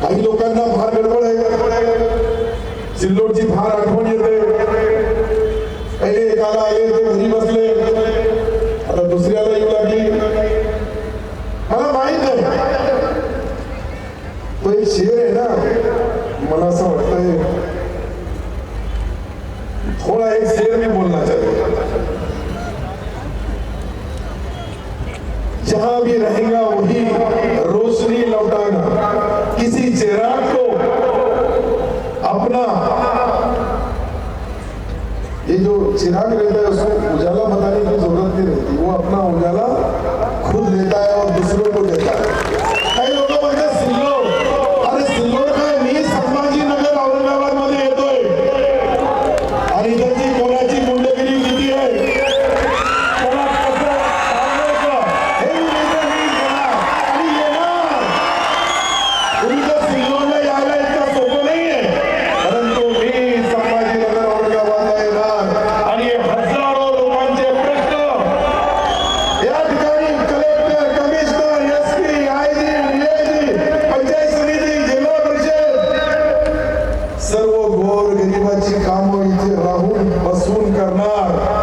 काही लोकांना फार गडबड आहे सिल्लोडची फार आठवण येते। पहिले एकाला आले ते घरी बसले। आता दुसऱ्याला येऊ लागली। मला माहित आहे तो एक शेर आहे ना, मला असं वाटतंय, थोडा एक शेर मी बोलना चाहिए जहाँ भी रहेगा वही रोशनी लौटाएगा अपना ये जो चिराग रहता है उसको उजाला बताने की जरूरत नहीं रहती वो अपना उजाला Lord.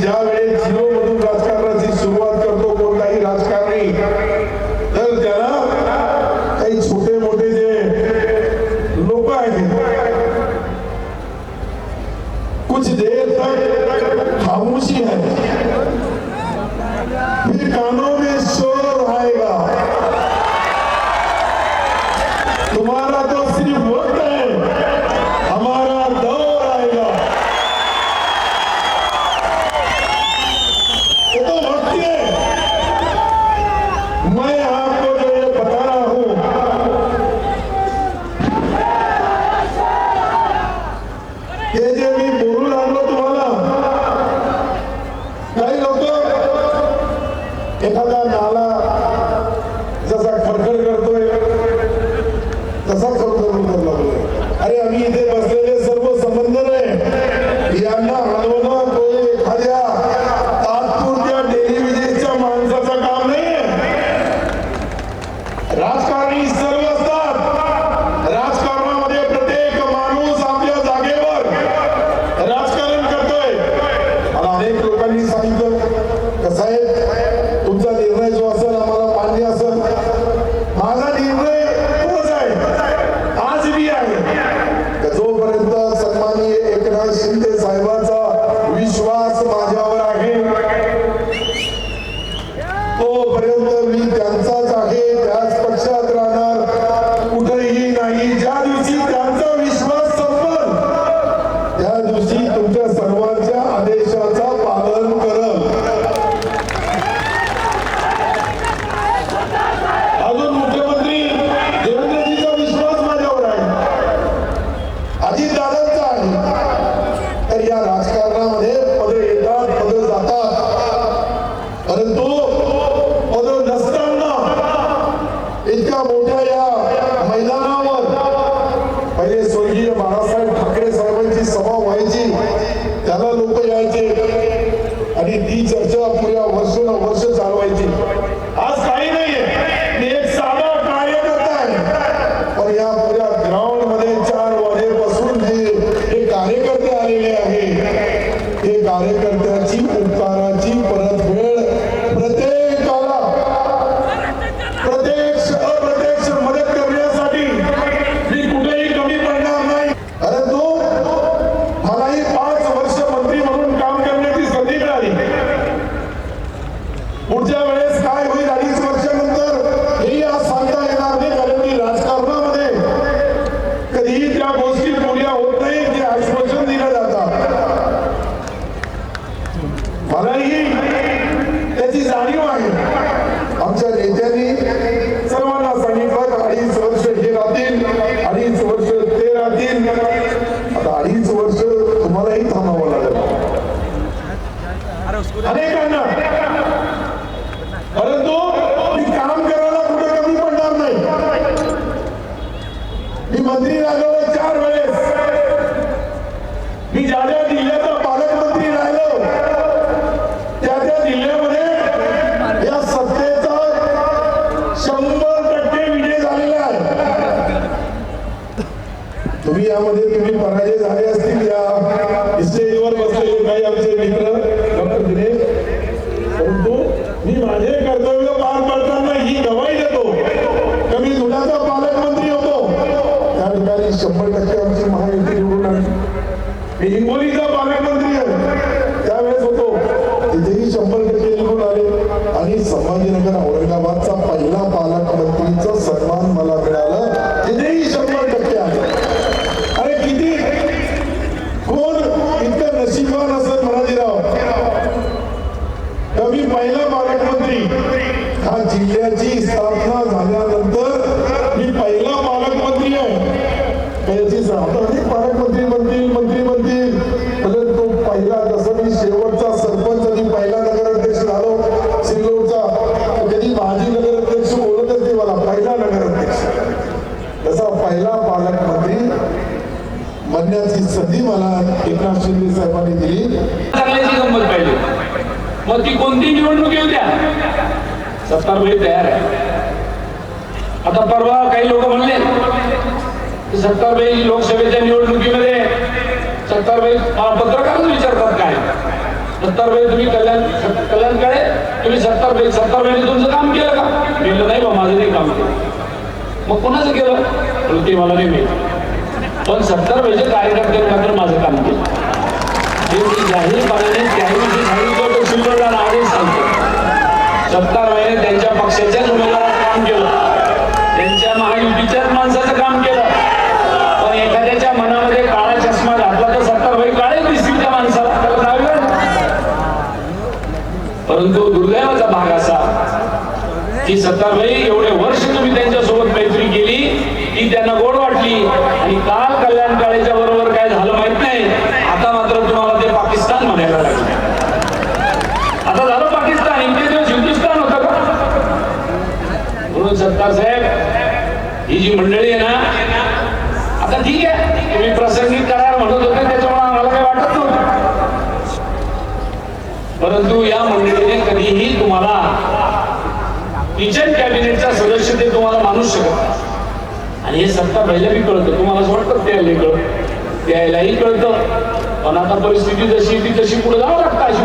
ज्या वेळेस झिरो मधून राजकारणाची सुरुवात ರಾಷ್ಟ್ರ आलेले आहे. हे कार्यकर्त्यांची उपकार मलाही त्याची जाणीव आहे. आमच्या नेत्यांनी सर्वांना सांगितलं अडीच वर्ष हे राहतील अडीच वर्ष ते राहतील. आता अडीच वर्ष तुम्हालाही थांबावं लागेल. अनेकांना. परंतु मी काम करायला कुठे कमी पडणार नाही. मी मंत्री राहिलो चार वेळेस मी ज्या ज्या जिल्ह्याचा पालकमंत्री राहिलो त्या त्या जिल्ह्यामध्ये या सत्तेचा शंभर टक्के विजय झालेला आहे तुम्ही यामध्ये तुम्ही पराजय झाले असतील या स्टेजवर बसलेले काही आमचे मित्र डॉक्टर दिनेश परंतु मी माझे कर्तव्य पार पडताना ही गवाही देतो कमी धुण्याचा पालकमंत्री होतो त्या ठिकाणी शंभर टक्के आमची महायुती निवडून आली मी हिंगोलीचा पालकमंत्री आहे त्यावेळेस होतो तिथेही शंभर टक्के निवडून आले आणि संभाजीनगर औरंगाबादचा पहिला पालकमंत्रीचा सन्मान मला मिळालं तिथेही शंभर टक्के आहे अरे किती कोण इतकं नशीबवान असत म्हणाजीराव तर मी पहिला पालकमंत्री हा जिल्ह्याची स्थापना झाल्यानंतर मी पहिला पालकमंत्री आहे याची सा- आता अनेक पालकमंत्री म्हणतील मंत्री म्हणतील परंतु पहिला जसं मी शेवटचा सरपंच आणि पहिला नगराध्यक्ष झालो सिल्लोडचा कधी माजी नगराध्यक्ष बोलतच नाही मला पहिला नगराध्यक्ष तसा पहिला पालकमंत्री बनण्याची संधी मला एकनाथ शिंदे साहेबांनी दिली. चांगल्याची गंमत पाहिजे मग ती कोणती निवडणूक येऊ द्या? सत्तारबाई तयार आहे. आता परवा काही लोक म्हणले सत्तारबाई लोकसभेच्या निवडणुकीमध्ये सत्तारबाई मला पत्रकारच विचारतात काय? सत्तारबाई तुम्ही कल्याण कल्याण काळे तुम्ही सत्तारबाई सत्तारबाईने तुमचं काम केलं का? केलं नाही बा माझं नाही काम केलं. मग कोणाचं केलं? ते मला नाही माहिती. पण सत्तारबाईच्या कार्यकर्त्यांनी मात्र माझं काम केलं. हे मी जाहीरपणाने त्याही दिवशी सांगितलं तो शिल्लोडला आधीच सांगतो. सत्तार महिने त्यांच्या पक्षाच्याच उमेदवारात काम केलं. त्यांच्या महायुतीच्याच माणसाचं काम केलं. पण एखाद्याच्या मनामध्ये काळा चष्मा घातला तर सत्तर भाई काळे दिसतील त्या माणसाला. परंतु दुर्दैवाचा भाग असा की सत्तारभाई एवढे वर्ष तुम्ही त्यांच्यासोबत ती त्यांना गोड वाटली. आणि काल कल्याण काळेच्या बरोबर काय झालं माहीत नाही. आता मात्र तुम्हाला ते पाकिस्तान म्हणायला लागले. आता झालं पाकिस्तान. इंग्लिश दिवस हिंदुस्थान होतं का? म्हणून सत्तार साहेब ही जी मंडळी आहे ना आता ठीक आहे. तुम्ही प्रसंगी करार म्हणत होते त्याच्यामुळे आम्हाला काही वाटत नव्हतं. परंतु या मंडळीने कधीही तुम्हाला किचन कॅबिनेटचा सदस्य ते तुम्हाला मानू शकत नाही. आणि हे सत्ता पहिल्या बी कळतं. तुम्हाला असं वाटतं त्याला कळत त्यालाही कळतं. पण आता परिस्थिती जशी ती तशी पुढे जावं लागतं. अशी